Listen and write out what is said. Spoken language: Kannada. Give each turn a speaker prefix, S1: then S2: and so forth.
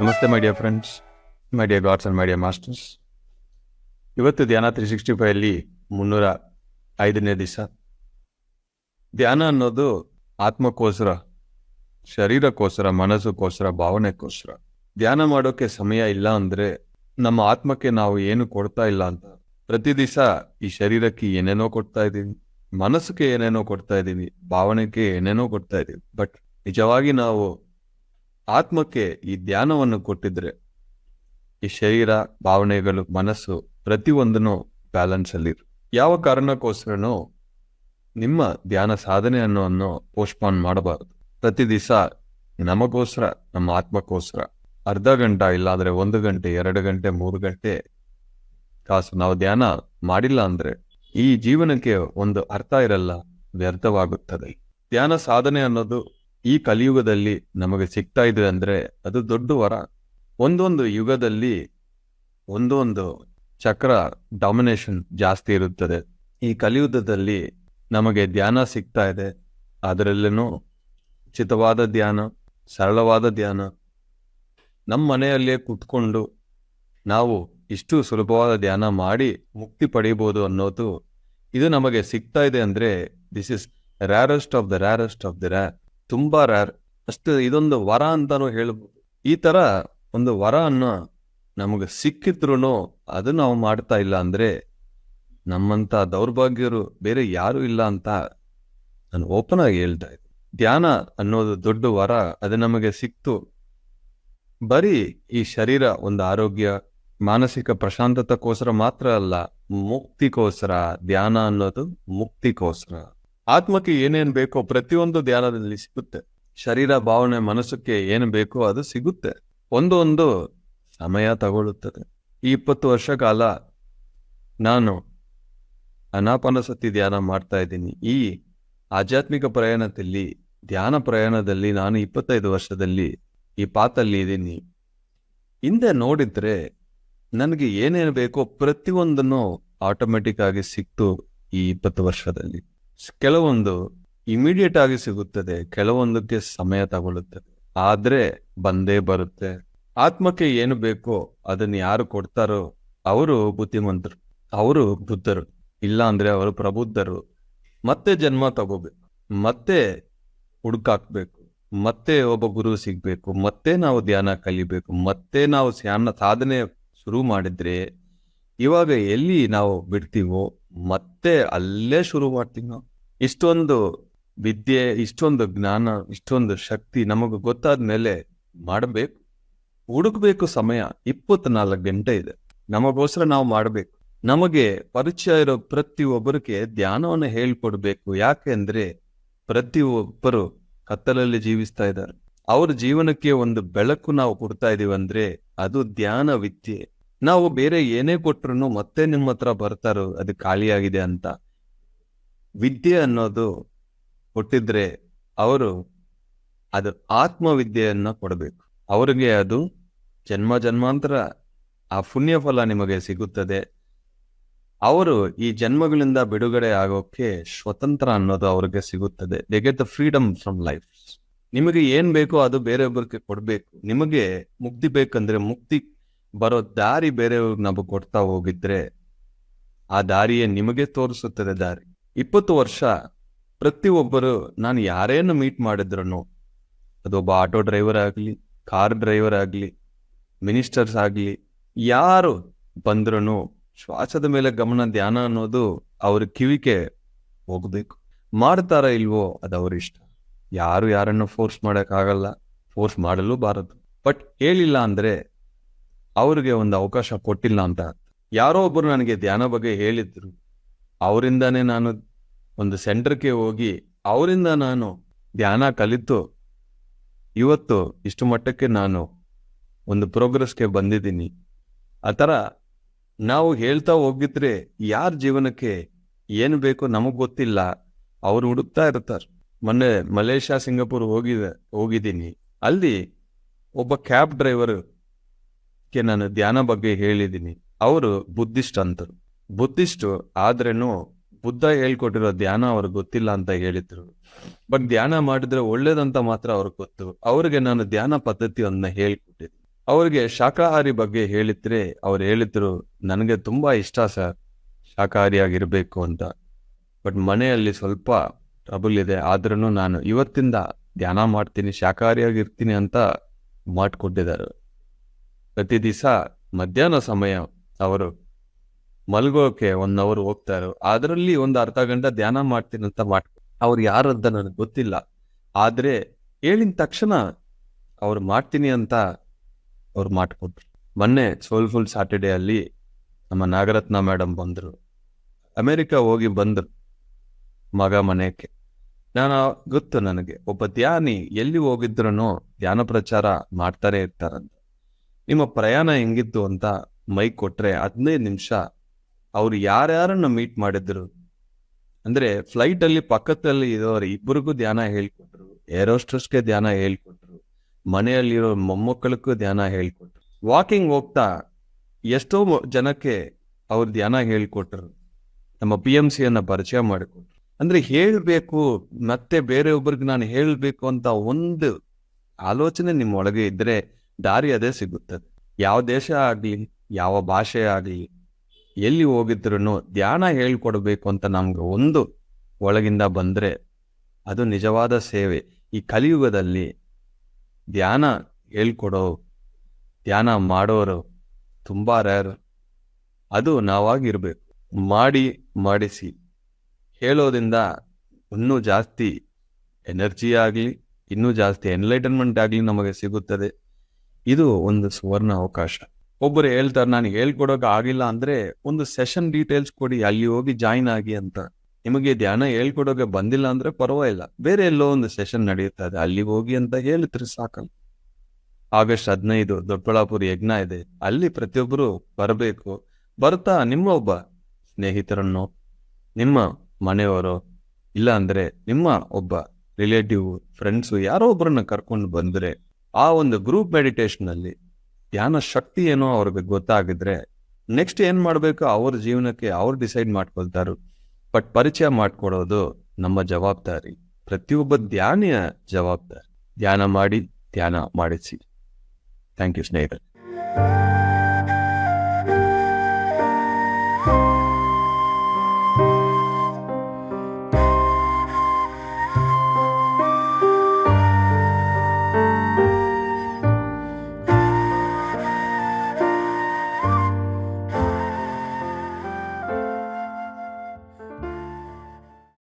S1: ನಮಸ್ತೆ my dear friends my dear gods and my dear masters ಇವತ್ತು ಧ್ಯಾನ ತ್ರೀ ಸಿಕ್ಸ್ಟಿ ಫೈವಲ್ಲಿ ಮುನ್ನೂರ ಐದನೇ ದಿವಸ. ಧ್ಯಾನ ಅನ್ನೋದು ಆತ್ಮಕ್ಕೋಸ್ಕರ, ಶರೀರಕ್ಕೋಸ್ಕರ ಮನಸ್ಸಕ್ಕೋಸ್ಕರ ಭಾವನೆಗೋಸ್ಕರ. ಧ್ಯಾನ ಮಾಡೋಕ್ಕೆ ಸಮಯ ಇಲ್ಲ ಅಂದರೆ ನಮ್ಮ ಆತ್ಮಕ್ಕೆ ನಾವು ಏನು ಕೊಡ್ತಾ ಇಲ್ಲ ಅಂತ. ಪ್ರತಿ ದಿವಸ ಈ ಶರೀರಕ್ಕೆ ಏನೇನೋ ಕೊಡ್ತಾ ಇದ್ದೀವಿ, ಮನಸ್ಸಿಗೆ ಏನೇನೋ ಕೊಡ್ತಾ ಇದ್ದೀವಿ, ಭಾವನೆಗೆ ಏನೇನೋ ಕೊಡ್ತಾ ಇದ್ದೀವಿ. ಬಟ್ ನಿಜವಾಗಿ ನಾವು ಆತ್ಮಕ್ಕೆ ಈ ಧ್ಯಾನವನ್ನು ಕೊಟ್ಟಿದ್ರೆ ಈ ಶರೀರ, ಭಾವನೆಗಳು, ಮನಸ್ಸು ಪ್ರತಿಯೊಂದನ್ನು ಬ್ಯಾಲೆನ್ಸ್ ಅಲ್ಲಿ ಯಾವ ಕಾರಣಕ್ಕೋಸ್ಕರನೂ ನಿಮ್ಮ ಧ್ಯಾನ ಸಾಧನೆ ಅನ್ನೋ ಪೋಸ್ಟ್ಪಾನ್ ಮಾಡಬಾರದು. ಪ್ರತಿ ದಿವಸ ನಮಗೋಸ್ಕರ, ನಮ್ಮ ಆತ್ಮಕ್ಕೋಸ್ಕರ. ಅರ್ಧ ಗಂಟೆ ಇಲ್ಲಾಂದ್ರೆ ಒಂದು ಗಂಟೆ, ಎರಡು ಗಂಟೆ, ಮೂರು ಗಂಟೆ ಕಾಸು. ನಾವು ಧ್ಯಾನ ಮಾಡಿಲ್ಲ ಅಂದ್ರೆ ಈ ಜೀವನಕ್ಕೆ ಒಂದು ಅರ್ಥ ಇರಲ್ಲ, ವ್ಯರ್ಥವಾಗುತ್ತದೆ. ಧ್ಯಾನ ಸಾಧನೆ ಅನ್ನೋದು ಈ ಕಲಿಯುಗದಲ್ಲಿ ನಮಗೆ ಸಿಗ್ತಾ ಇದೆ ಅಂದ್ರೆ ಅದು ದೊಡ್ಡ ವರ. ಒಂದೊಂದು ಯುಗದಲ್ಲಿ ಒಂದೊಂದು ಚಕ್ರ ಡಾಮಿನೇಷನ್ ಜಾಸ್ತಿ ಇರುತ್ತದೆ. ಈ ಕಲಿಯುಗದಲ್ಲಿ ನಮಗೆ ಧ್ಯಾನ ಸಿಗ್ತಾ ಇದೆ. ಅದರಲ್ಲೂ ಉಚಿತವಾದ ಧ್ಯಾನ, ಸರಳವಾದ ಧ್ಯಾನ. ನಮ್ಮ ಮನೆಯಲ್ಲೇ ಕುತ್ಕೊಂಡು ನಾವು ಇಷ್ಟು ಸುಲಭವಾದ ಧ್ಯಾನ ಮಾಡಿ ಮುಕ್ತಿ ಪಡೆಯಬಹುದು ಅನ್ನೋದು ಇದು ನಮಗೆ ಸಿಗ್ತಾ ಇದೆ ಅಂದರೆ this is rarest of the rarest of the rare ತುಂಬಾ ರ್ಯಾರ್ ಅಷ್ಟು ಇದೊಂದು ವರ ಅಂತಾನು ಹೇಳ್ಬೋದು. ಈ ತರ ಒಂದು ವರ ಅನ್ನ ನಮಗೆ ಸಿಕ್ಕಿದ್ರು ಅದು ನಾವು ಮಾಡ್ತಾ ಇಲ್ಲ ಅಂದ್ರೆ ನಮ್ಮಂತ ದೌರ್ಭಾಗ್ಯರು ಬೇರೆ ಯಾರು ಇಲ್ಲ ಅಂತ ನಾನು ಓಪನ್ ಆಗಿ ಹೇಳ್ತಾ ಇದ್ದೆ ಧ್ಯಾನ ಅನ್ನೋದು ದೊಡ್ಡ ವರ, ಅದು ನಮಗೆ ಸಿಕ್ತು. ಬರೀ ಈ ಶರೀರ ಒಂದು ಆರೋಗ್ಯ, ಮಾನಸಿಕ ಪ್ರಶಾಂತತಕ್ಕೋಸ್ಕರ ಮಾತ್ರ ಅಲ್ಲ ಮುಕ್ತಿಗೋಸ್ಕರ ಧ್ಯಾನ ಅನ್ನೋದು ಮುಕ್ತಿಗೋಸ್ಕರ ಆತ್ಮಕ್ಕೆ ಏನೇನ್ ಬೇಕೋ ಪ್ರತಿಯೊಂದು ಧ್ಯಾನದಲ್ಲಿ ಸಿಗುತ್ತೆ. ಶರೀರ, ಭಾವನೆ, ಮನಸ್ಸಕ್ಕೆ ಏನು ಬೇಕೋ ಅದು ಸಿಗುತ್ತೆ. ಒಂದೊಂದು ಸಮಯ ತಗೊಳ್ಳುತ್ತದೆ. ಈ ಇಪ್ಪತ್ತು ವರ್ಷ ಕಾಲ ನಾನು ಅನಾಪಾನಸತಿ ಧ್ಯಾನ ಮಾಡ್ತಾ ಇದ್ದೀನಿ. ಈ ಆಧ್ಯಾತ್ಮಿಕ ಪ್ರಯಾಣದಲ್ಲಿ, ಧ್ಯಾನ ಪ್ರಯಾಣದಲ್ಲಿ ನಾನು ಇಪ್ಪತ್ತೈದು ವರ್ಷದಲ್ಲಿ ಈ ಪಾತಲ್ಲಿ ಇದ್ದೀನಿ. ಹಿಂದೆ ನೋಡಿದ್ರೆ ನನಗೆ ಏನೇನು ಬೇಕೋ ಪ್ರತಿಯೊಂದನ್ನು ಆಟೋಮೆಟಿಕ್ ಆಗಿ ಸಿಕ್ತು ಈ ಇಪ್ಪತ್ತು ವರ್ಷದಲ್ಲಿ. ಕೆಲವೊಂದು ಇಮಿಡಿಯೇಟ್ ಆಗಿ ಸಿಗುತ್ತದೆ, ಕೆಲವೊಂದಕ್ಕೆ ಸಮಯ ತಗೊಳ್ಳುತ್ತದೆ ಆದ್ರೆ ಬಂದೇ ಬರುತ್ತೆ. ಆತ್ಮಕ್ಕೆ ಏನು ಬೇಕೋ ಅದನ್ನ ಯಾರು ಕೊಡ್ತಾರೋ ಅವರು ಬುದ್ಧಿಮಂತರು ಅವರು ಬುದ್ಧರು. ಇಲ್ಲ ಅಂದ್ರೆ ಅವರು ಪ್ರಬುದ್ಧರು. ಮತ್ತೆ ಜನ್ಮ ತಗೋಬೇಕು. ಮತ್ತೆ ಹುಡುಕಾಕ್ಬೇಕು. ಮತ್ತೆ ಒಬ್ಬ ಗುರು ಸಿಗ್ಬೇಕು. ಮತ್ತೆ ನಾವು ಧ್ಯಾನ ಕಲಿಬೇಕು. ಮತ್ತೆ ನಾವು ಧ್ಯಾನ ಸಾಧನೆ ಶುರು ಮಾಡಿದ್ರೆ ಇವಾಗ ಎಲ್ಲಿ ನಾವು ಬಿಡ್ತೀವೋ ಮತ್ತೆ ಅಲ್ಲೇ ಶುರು ಮಾಡ್ತೀವಿ ನಾವು ಇಷ್ಟೊಂದು ವಿದ್ಯೆ, ಇಷ್ಟೊಂದು ಜ್ಞಾನ, ಇಷ್ಟೊಂದು ಶಕ್ತಿ ನಮಗೆ ಗೊತ್ತಾದ ಮೇಲೆ ಮಾಡಬೇಕು. ಹುಡುಕ್ಬೇಕು ಸಮಯ ಇಪ್ಪತ್ನಾಲ್ಕು ಗಂಟೆ ಇದೆ. ನಮಗೋಸ್ಕರ ನಾವು ಮಾಡಬೇಕು. ನಮಗೆ ಪರಿಚಯ ಇರೋ ಪ್ರತಿಯೊಬ್ಬರಿಗೆ ಧ್ಯಾನವನ್ನು ಹೇಳ್ಕೊಡ್ಬೇಕು. ಯಾಕೆಂದ್ರೆ ಪ್ರತಿಯೊಬ್ಬರು ಕತ್ತಲಲ್ಲಿ ಜೀವಿಸ್ತಾ ಇದ್ದಾರೆ. ಅವ್ರ ಜೀವನಕ್ಕೆ ಒಂದು ಬೆಳಕು ನಾವು ಕೊಡ್ತಾ ಇದೀವಿ ಅಂದ್ರೆ ಅದು ಧ್ಯಾನ ವಿದ್ಯೆ. ನಾವು ಬೇರೆ ಏನೇ ಕೊಟ್ರು ಮತ್ತೆ ನಿಮ್ಮ ಹತ್ರ ಬರ್ತಾರೋ ಅದು ಖಾಲಿಯಾಗಿದೆ ಅಂತ. ವಿದ್ಯೆ ಅನ್ನೋದು ಕೊಟ್ಟಿದ್ರೆ ಅವರು ಅದು ಆತ್ಮವಿದ್ಯೆಯನ್ನ ಕೊಡಬೇಕು. ಅವರಿಗೆ ಅದು ಜನ್ಮ ಜನ್ಮಾಂತರ ಆ ಪುಣ್ಯ ಫಲ ನಿಮಗೆ ಸಿಗುತ್ತದೆ. ಅವರು ಈ ಜನ್ಮಗಳಿಂದ ಬಿಡುಗಡೆ ಆಗೋಕೆ ಸ್ವತಂತ್ರ ಅನ್ನೋದು ಅವ್ರಿಗೆ ಸಿಗುತ್ತದೆ. They get the freedom from life ನಿಮಗೆ ಏನ್ ಬೇಕೋ ಅದು ಬೇರೆಯೊಬ್ಬರಿಗೆ ಕೊಡ್ಬೇಕು. ನಿಮಗೆ ಮುಕ್ತಿ ಬೇಕಂದ್ರೆ ಮುಕ್ತಿ ಬರೋ ದಾರಿ ಬೇರೆಯವ್ರಿಗೆ ನಾವು ಕೊಡ್ತಾ ಹೋಗಿದ್ರೆ ಆ ದಾರಿಯೇ ನಿಮಗೆ ತೋರಿಸುತ್ತದೆ ದಾರಿ. ಇಪ್ಪತ್ತು ವರ್ಷ ಪ್ರತಿಯೊಬ್ಬರು ನಾನು ಯಾರೇನು ಮೀಟ್ ಮಾಡಿದ್ರು ಅದೊಬ್ಬ ಆಟೋ ಡ್ರೈವರ್ ಆಗಲಿ ಕಾರ್ ಡ್ರೈವರ್ ಆಗಲಿ ಮಿನಿಸ್ಟರ್ಸ್ ಆಗಲಿ, ಯಾರು ಬಂದ್ರೂ ಶ್ವಾಸದ ಮೇಲೆ ಗಮನ ಧ್ಯಾನ ಅನ್ನೋದು ಅವ್ರ ಕಿವಿಗೆ ಹೋಗ್ಬೇಕು. ಮಾಡ್ತಾರ ಇಲ್ವೋ ಅದು ಅವ್ರ ಇಷ್ಟ. ಯಾರು ಯಾರನ್ನು ಫೋರ್ಸ್ ಮಾಡೋಕ್ಕಾಗಲ್ಲ ಫೋರ್ಸ್ ಮಾಡಲು ಬಾರದು. ಬಟ್ ಹೇಳಿಲ್ಲ ಅಂದ್ರೆ ಅವ್ರಿಗೆ ಒಂದು ಅವಕಾಶ ಕೊಟ್ಟಿಲ್ಲ ಅಂತ ಯಾರೋ ಒಬ್ಬರು ನನಗೆ ಧ್ಯಾನ ಬಗ್ಗೆ ಹೇಳಿದ್ರು ಅವರಿಂದಾನೇ ನಾನು ಒಂದು ಸೆಂಟರ್ಗೆ ಹೋಗಿ ಅವರಿಂದ ನಾನು ಧ್ಯಾನ ಕಲಿತು ಇವತ್ತು ಇಷ್ಟು ಮಟ್ಟಕ್ಕೆ ನಾನು ಒಂದು ಪ್ರೋಗ್ರೆಸ್ಗೆ ಬಂದಿದ್ದೀನಿ. ಆ ಥರ ನಾವು ಹೇಳ್ತಾ ಹೋಗಿದ್ರೆ ಯಾರ ಜೀವನಕ್ಕೆ ಏನು ಬೇಕೋ ನಮಗೆ ಗೊತ್ತಿಲ್ಲ. ಅವ್ರು ಹುಡುಕ್ತಾ ಇರ್ತಾರೆ. ಮೊನ್ನೆ ಮಲೇಷ್ಯಾ, ಸಿಂಗಾಪುರ್ ಹೋಗಿದೆ, ಹೋಗಿದ್ದೀನಿ. ಅಲ್ಲಿ ಒಬ್ಬ ಕ್ಯಾಬ್ ಡ್ರೈವರ್ಗೆ ನಾನು ಧ್ಯಾನ ಬಗ್ಗೆ ಹೇಳಿದ್ದೀನಿ. ಅವರು ಬುದ್ಧಿಸ್ಟ್ ಅಂತರು. ಬುದ್ಧಿಸ್ಟ್, ಆದ್ರೇನು ಬುದ್ಧ ಹೇಳ್ಕೊಟ್ಟಿರೋ ಧ್ಯಾನ ಅವ್ರಿಗೆ ಗೊತ್ತಿಲ್ಲ ಅಂತ ಹೇಳಿದ್ರು. ಬಟ್ ಧ್ಯಾನ ಮಾಡಿದ್ರೆ ಒಳ್ಳೇದಂತ ಮಾತ್ರ ಅವ್ರಿಗೆ ಗೊತ್ತು. ಅವ್ರಿಗೆ ನಾನು ಧ್ಯಾನ ಪದ್ಧತಿಯನ್ನ ಹೇಳ್ಕೊಟ್ಟಿದ್ದೆ. ಅವ್ರಿಗೆ ಶಾಕಾಹಾರಿ ಬಗ್ಗೆ ಹೇಳಿದ್ರೆ ಅವ್ರು ಹೇಳಿದ್ರು, ನನಗೆ ತುಂಬಾ ಇಷ್ಟ ಸರ್ ಶಾಕಾಹಾರಿಯಾಗಿರ್ಬೇಕು ಅಂತ. ಬಟ್ ಮನೆಯಲ್ಲಿ ಸ್ವಲ್ಪ ಟ್ರಬಲ್ ಇದೆ ಆದ್ರೂ ನಾನು ಇವತ್ತಿಂದ ಧ್ಯಾನ ಮಾಡ್ತೀನಿ ಶಾಕಾಹಾರಿಯಾಗಿರ್ತೀನಿ ಅಂತ ಮಾಡ್ಕೊಟ್ಟಿದ್ದಾರೆ. ಪ್ರತಿ ದಿವಸ ಮಧ್ಯಾಹ್ನ ಸಮಯ ಅವರು ಮಲ್ಗೋಕೆ ಒನ್ ಅವರ್ ಹೋಗ್ತಾರೆ, ಅದರಲ್ಲಿ ಒಂದು ಅರ್ಧ ಗಂಟೆ ಧ್ಯಾನ ಮಾಡ್ತೀನಿ ಅಂತ ಮಾಡ್, ಅವ್ರು ಯಾರಂತ ನನಗೆ ಗೊತ್ತಿಲ್ಲ. ಆದ್ರೆ ಹೇಳಿದ ತಕ್ಷಣ ಅವ್ರು ಮಾಡ್ತೀನಿ ಅಂತ ಅವ್ರು ಮಾಡ್ಕೊಟ್ರು ಮೊನ್ನೆ ಸೋಲ್ಫುಲ್ ಸಾಟರ್ಡೇ ಅಲ್ಲಿ ನಮ್ಮ ನಾಗರತ್ನ ಮೇಡಮ್ ಬಂದ್ರು. ಅಮೆರಿಕ ಹೋಗಿ ಬಂದ್ರು ಮಗ ಮನೆಗೆ. ನಾನು ಗೊತ್ತು ನನಗೆ, ಒಬ್ಬ ಧ್ಯಾನಿ ಎಲ್ಲಿ ಹೋಗಿದ್ರು ಧ್ಯಾನ ಪ್ರಚಾರ ಮಾಡ್ತಾರೆ ಇರ್ತಾರಂತ. ನಿಮ್ಮ ಪ್ರಯಾಣ ಹೆಂಗಿತ್ತು ಅಂತ ಮೈಕ್ ಕೊಟ್ರೆ ಹದಿನೈದು ನಿಮಿಷ ಅವ್ರು ಯಾರ್ಯಾರನ್ನ ಮೀಟ್ ಮಾಡಿದ್ರು? ಅಂದ್ರೆ ಫ್ಲೈಟ್ ಅಲ್ಲಿ ಪಕ್ಕದಲ್ಲಿ ಇರೋರು ಇಬ್ಬರಿಗೂ ಧ್ಯಾನ ಹೇಳ್ಕೊಟ್ರು ಏರೋಸ್ಟ್ರಸ್ಗೆ ಧ್ಯಾನ ಹೇಳ್ಕೊಟ್ರು, ಮನೆಯಲ್ಲಿರೋ ಮೊಮ್ಮಕ್ಕಳಿಗೂ ಧ್ಯಾನ ಹೇಳ್ಕೊಟ್ರು. ವಾಕಿಂಗ್ ಹೋಗ್ತಾ ಎಷ್ಟೋ ಜನಕ್ಕೆ ಅವ್ರ ಧ್ಯಾನ ಹೇಳ್ಕೊಟ್ರು. ನಮ್ಮ ಪಿ ಎಂ ಸಿಯನ್ನ ಪರಿಚಯ ಮಾಡಿಕೊಟ್ರು. ಅಂದ್ರೆ ಹೇಳ್ಬೇಕು, ಮತ್ತೆ ಬೇರೆ ಬೇರೆಯೊಬ್ಬರಿಗೆ ನಾನು ಹೇಳ್ಬೇಕು ಅಂತ ಒಂದು ಆಲೋಚನೆ ನಿಮ್ಮೊಳಗೆ ಇದ್ರೆ ದಾರಿ ಅದೇ ಸಿಗುತ್ತದೆ. ಯಾವ ದೇಶ ಆಗ್ಲಿ, ಯಾವ ಭಾಷೆ ಆಗ್ಲಿ ಎಲ್ಲಿ ಹೋಗಿದ್ರು ಧ್ಯಾನ ಹೇಳ್ಕೊಡ್ಬೇಕು ಅಂತ ನಮ್ಗೆ ಒಂದು ಒಳಗಿಂದ ಬಂದ್ರೆ ಅದು ನಿಜವಾದ ಸೇವೆ. ಈ ಕಲಿಯುಗದಲ್ಲಿ ಧ್ಯಾನ ಹೇಳ್ಕೊಡೋ, ಧ್ಯಾನ ಮಾಡೋರು ತುಂಬಾ ರೇರ್ ಅದು ನಾವಾಗಿರ್ಬೇಕು. ಮಾಡಿ, ಮಾಡಿಸಿ. ಹೇಳೋದ್ರಿಂದ ಇನ್ನೂ ಜಾಸ್ತಿ ಎನರ್ಜಿ ಆಗಲಿ, ಇನ್ನೂ ಜಾಸ್ತಿ ಎನ್ಲೈಟನ್ಮೆಂಟ್ ಆಗಲಿ ನಮಗೆ ಸಿಗುತ್ತದೆ. ಇದು ಒಂದು ಸುವರ್ಣ ಅವಕಾಶ. ಒಬ್ಬರು ಹೇಳ್ತಾರೆ ನಾನು ಹೇಳ್ಕೊಡೋಕೆ ಆಗಿಲ್ಲ ಅಂದ್ರೆ ಒಂದು ಸೆಷನ್ ಡೀಟೇಲ್ಸ್ ಕೊಡಿ, ಅಲ್ಲಿ ಹೋಗಿ ಜಾಯಿನ್ ಆಗಿ ಅಂತ. ನಿಮಗೆ ಧ್ಯಾನ ಹೇಳ್ಕೊಡೋಕೆ ಬಂದಿಲ್ಲ ಅಂದ್ರೆ ಪರವಾಗಿಲ್ಲ. ಬೇರೆ ಎಲ್ಲೋ ಒಂದು ಸೆಷನ್ ನಡೆಯುತ್ತದೆ ಅಲ್ಲಿಗೆ ಹೋಗಿ ಅಂತ ಹೇಳಿದ್ರೆ ಸಾಕಲ್ಲ. ಆಗಸ್ಟ್ ಹದಿನೈದು ದೊಡ್ಡಬಳ್ಳಾಪುರ ಯಜ್ಞ ಇದೆ, ಅಲ್ಲಿ ಪ್ರತಿಯೊಬ್ಬರು ಬರಬೇಕು. ಬರ್ತಾ ನಿಮ್ಮ ಒಬ್ಬ ಸ್ನೇಹಿತರನ್ನು, ನಿಮ್ಮ ಮನೆಯವರು, ಇಲ್ಲ ಅಂದ್ರೆ ನಿಮ್ಮ ಒಬ್ಬ ರಿಲೇಟಿವ್ ಫ್ರೆಂಡ್ಸು ಯಾರೋ ಒಬ್ಬರನ್ನ ಕರ್ಕೊಂಡು ಬಂದ್ರೆ, ಆ ಒಂದು ಗ್ರೂಪ್ ಮೆಡಿಟೇಷನ್ ಅಲ್ಲಿ ಧ್ಯಾನ ಶಕ್ತಿ ಏನೋ ಅವ್ರಿಗೆ ಗೊತ್ತಾಗಿದ್ರೆ ನೆಕ್ಸ್ಟ್ ಏನ್ ಮಾಡ್ಬೇಕು? ಅವ್ರ ಜೀವನಕ್ಕೆ ಅವ್ರು ಡಿಸೈಡ್ ಮಾಡ್ಕೊಳ್ತಾರು. ಬಟ್ ಪರಿಚಯ ಮಾಡ್ಕೊಡೋದು ನಮ್ಮ ಜವಾಬ್ದಾರಿ. ಪ್ರತಿಯೊಬ್ಬ ಧ್ಯಾನಿಯ ಜವಾಬ್ದಾರಿ. ಧ್ಯಾನ ಮಾಡಿ, ಧ್ಯಾನ ಮಾಡಿಸಿ. ಥ್ಯಾಂಕ್ ಯು ಸ್ನೇಹಿತರೆ.